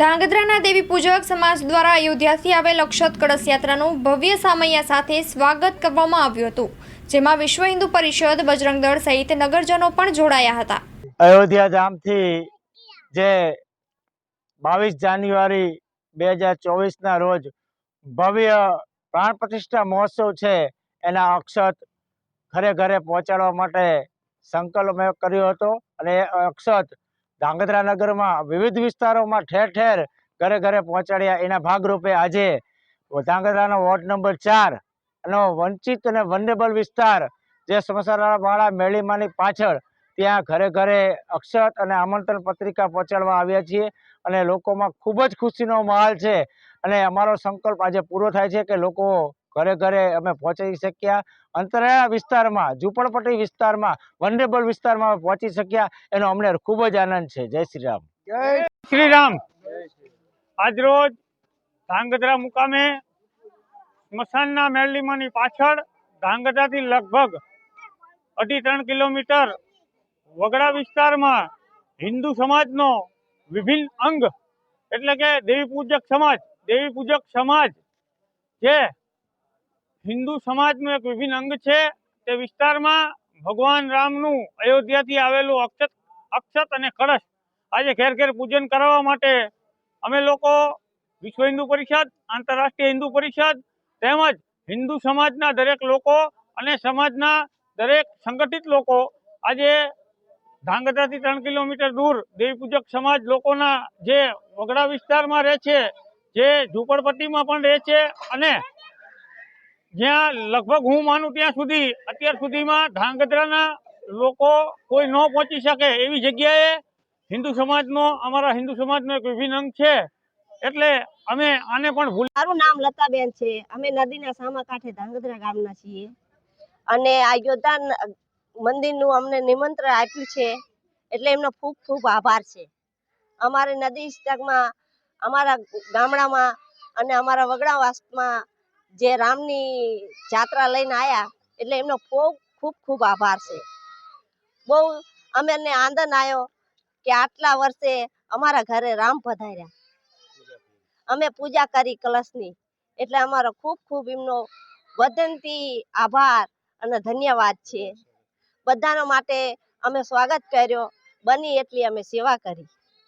ધાંગધ્રાના દેવી પૂજક સમાજ દ્વારા અયોધ્યાથી આવેલ અક્ષત કળશ યાત્રાનું ભવ્ય સામૈયા સાથે સ્વાગત કરવામાં આવ્યું હતું, જેમાં વિશ્વ હિન્દુ પરિષદ, બજરંગ સહિત નગરજનો પણ જોડાયા હતા. અયોધ્યા ધામથી જે બાવીસ જાન્યુઆરી બે હજાર ચોવીસના રોજ ભવ્ય પ્રાણ પ્રતિષ્ઠા મહોત્સવ છે, એના અક્ષત ઘરે ઘરે પહોંચાડવા માટે સંકલ્પ કર્યો હતો અને અક્ષત ધાંગધ્રા નગરમાં વિવિધ વિસ્તારોમાં ઠેર ઠેર ઘરે ઘરે પહોંચાડ્યા. એના ભાગરૂપે આજે ધાંગધ્રાનો વોર્ડ નંબર ચાર નો વંચિત અને વન્નેબલ વિસ્તાર જે સમસારાવાળા મેળીમાની પાછળ ત્યાં ઘરે ઘરે અક્ષત અને આમંત્રણ પત્રિકા પહોંચાડવા આવ્યા છીએ અને લોકોમાં ખૂબ જ ખુશીનો માહોલ છે. અને અમારો સંકલ્પ આજે પૂરો થાય છે કે લોકો ઘરે ઘરે અમે પહોંચી શક્યા. અંતરાયા વિસ્તારમાં ઝૂંપડપટ્ટી વિસ્તારમાં વનરેબલ વિસ્તારમાં અમે પહોંચી શક્યા. એનો અમને ખૂબ જ આનંદ છે. જય શ્રી રામ. જય શ્રી રામ. આજરોજ ધાંગધ્રા મુકામે સ્મશાનના મેરલીમાની પાછળ ધાંગધ્રાથી લગભગ અઢી ત્રણ કિલોમીટર વગડા વિસ્તારમાં હિન્દુ સમાજનો વિભિન્ન અંગ એટલે કે દેવી પૂજક સમાજ દેવી પૂજક સમાજ જે હિન્દુ સમાજનું એક વિભિન્ન અંગ છે. તે વિસ્તારમાં ભગવાન રામનું અયોધ્યાથી આવેલું અક્ષત અક્ષત અને કળશ આજે ઘેર ઘેર પૂજન કરાવવા માટે અમે લોકો વિશ્વ હિન્દુ પરિષદ, આંતરરાષ્ટ્રીય હિન્દુ પરિષદ તેમજ હિન્દુ સમાજના દરેક લોકો અને સમાજના દરેક સંગઠિત લોકો આજે ધાંગધ્રાથી ત્રણ કિલોમીટર દૂર દેવીપૂજક સમાજ લોકોના જે વગડા વિસ્તારમાં રહે છે, જે ઝૂંપડપટ્ટીમાં પણ રહે છે અને જ્યાં લગભગ હું માનું ત્યાં સુધી, અત્યાર સુધીમાં ધાંગધ્રાના લોકો કોઈ ન પહોંચી શકે એવી જગ્યાએ હિન્દુ સમાજનો, અમારા હિન્દુ સમાજનો એક વિભિન્ન છે. એટલે અમે આને પણ ભૂલ મારું નામ લતાબેન છે. અમે નદીના સામા કાંઠે ધાંગધ્રા ગામના છીએ. અને આ યોદ્ધા મંદિરનું અમને નિમંત્રણ આપ્યું છે. એટલે એમનો ખૂબ ખૂબ આભાર છે. અમારે નદી વિસ્તારમાં, અમારા ગામડામાં અને અમારા વગડાવાસમાં જે રામની જાત્રા લઈને આવ્યા એટલે એમનો ખૂબ ખૂબ ખૂબ આભાર છે. બહુ અમને આનંદ આવ્યો કે આટલા વર્ષે અમારા ઘરે રામ પધાર્યા. અમે પૂજા કરી કલશની, એટલે અમારો ખૂબ ખૂબ એમનો વદનથી આભાર અને ધન્યવાદ છે. બધાનો માટે અમે સ્વાગત કર્યો, બની એટલી અમે સેવા કરી.